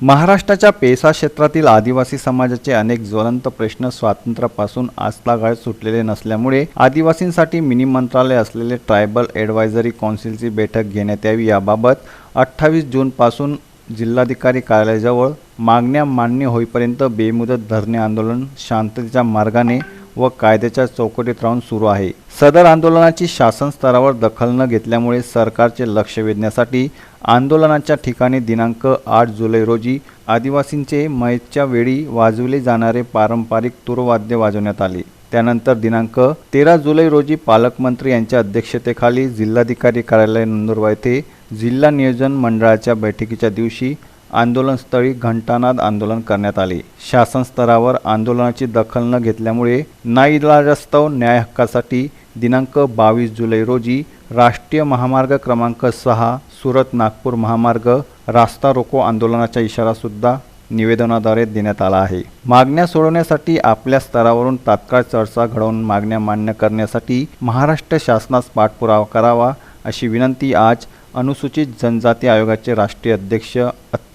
महाराष्ट्राच्या पेसा क्षेत्रातील आदिवासी समाजाचे अनेक ज्वलंत प्रश्न स्वातंत्र्यापासून आजतागाळ सुटलेले नसल्यामुळे आदिवासींसाठी मिनी मंत्रालय असलेले ट्रायबल ॲडवायझरी कौन्सिलची बैठक घेण्यात यावी याबाबत अठ्ठावीस जूनपासून जिल्हाधिकारी कार्यालयाजवळ मागण्या मान्य होईपर्यंत बेमुदत धरणे आंदोलन शांततेच्या मार्गाने व कायद्याच्या चौकटीत राहून सुरू आहे. सदर आंदोलनाची शासन स्तरावर दखल न घेतल्यामुळे सरकारचे लक्ष वेधण्यासाठी आंदोलनाच्या ठिकाणी दिनांक आठ जुलै रोजी आदिवासींचे मयतच्या वेळी वाजविले जाणारे पारंपरिक तुरवाद्य वाजवण्यात आले. त्यानंतर दिनांक तेरा जुलै रोजी पालकमंत्री यांच्या अध्यक्षतेखाली जिल्हाधिकारी कार्यालय नंदुरबार येथे जिल्हा नियोजन मंडळाच्या बैठकीच्या दिवशी आंदोलनस्थळी घंटानाद आंदोलन करण्यात आले. शासन स्तरावर आंदोलनाची दखल न घेतल्यामुळे नाईलाजस्तव न्याय हक्कासाठी दिनांक बावीस जुलै रोजी राष्ट्रीय महामार्ग क्रमांक सहा सुरत नागपूर महामार्ग रास्ता रोको आंदोलनाचा इशारासुद्धा निवेदनाद्वारे देण्यात आला आहे. मागण्या सोडवण्यासाठी आपल्या स्तरावरून तात्काळ चर्चा घडवून मागण्या मान्य करण्यासाठी महाराष्ट्र शासनास पाठपुरावा करावा अशी विनंती आज अनुसूचित जनजाती आयोगाचे राष्ट्रीय अध्यक्ष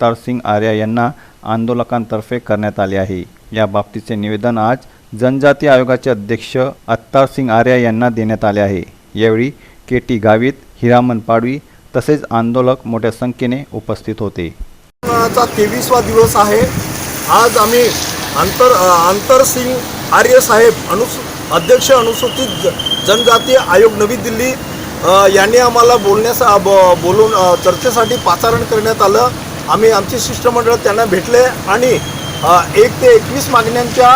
अवतार सिंग आर्या यांना आंदोलकांतर्फे करण्यात आले आहे. या बाबतीचे निवेदन आज जनजाती आयोगाचे अध्यक्ष अत्तार सिंग आर्या यांना देण्यात आले आहे. यावेळी के टी गावित हिरामन पाडवी तसेच आंदोलक मोठ्या संख्येने उपस्थित होते. तेवीसवा दिवस आहे. आज आम्ही आंतर आंतरसिंग आर्य साहेब अनुस अध्यक्ष अनुसूचित ज- जनजातीय आयोग नवी दिल्ली यांनी आम्हाला बोलण्यास बोलून चर्चेसाठी पाचारण करण्यात आलं. आम्ही आमचे शिष्टमंडळ त्यांना भेटले आणि एक ते एकवीस मागण्यांच्या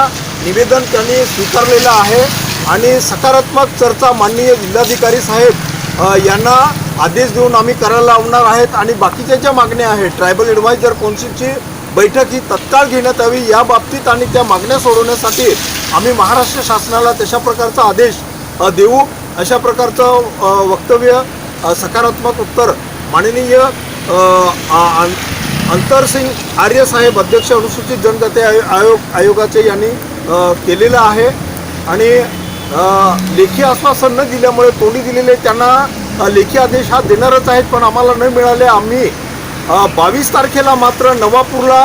निवेदन त्यांनी स्वीकारलेलं आहे आणि सकारात्मक चर्चा माननीय जिल्हाधिकारी साहेब यांना आदेश देऊन आम्ही करायला लावणार आहेत आणि बाकीच्या ज्या मागण्या आहेत ट्रायबल ॲडवायझर कौन्सिलची बैठक ही तत्काळ घेण्यात यावी या बाबतीत आणि त्या मागण्या सोडवण्यासाठी आम्ही महाराष्ट्र शासनाला तशा प्रकारचा आदेश देऊ अशा प्रकारचं वक्तव्य सकारात्मक उत्तर माननीय अंतरसिंग आर्य साहेब अध्यक्ष अनुसूचित जनजाती आयो- आयोग आयोगाचे यांनी केलेलं आहे. आणि लेखी आश्वासन न दिल्यामुळे तोंडी दिलेले त्यांना लेखी आदेश हा देणारच आहेत पण आम्हाला न मिळाले आम्ही बावीस तारखेला मात्र नवापूरला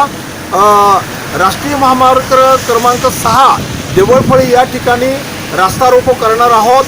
राष्ट्रीय महामार्ग क्रमांक सहा देवळफळी या ठिकाणी रास्तारोको करणार आहोत.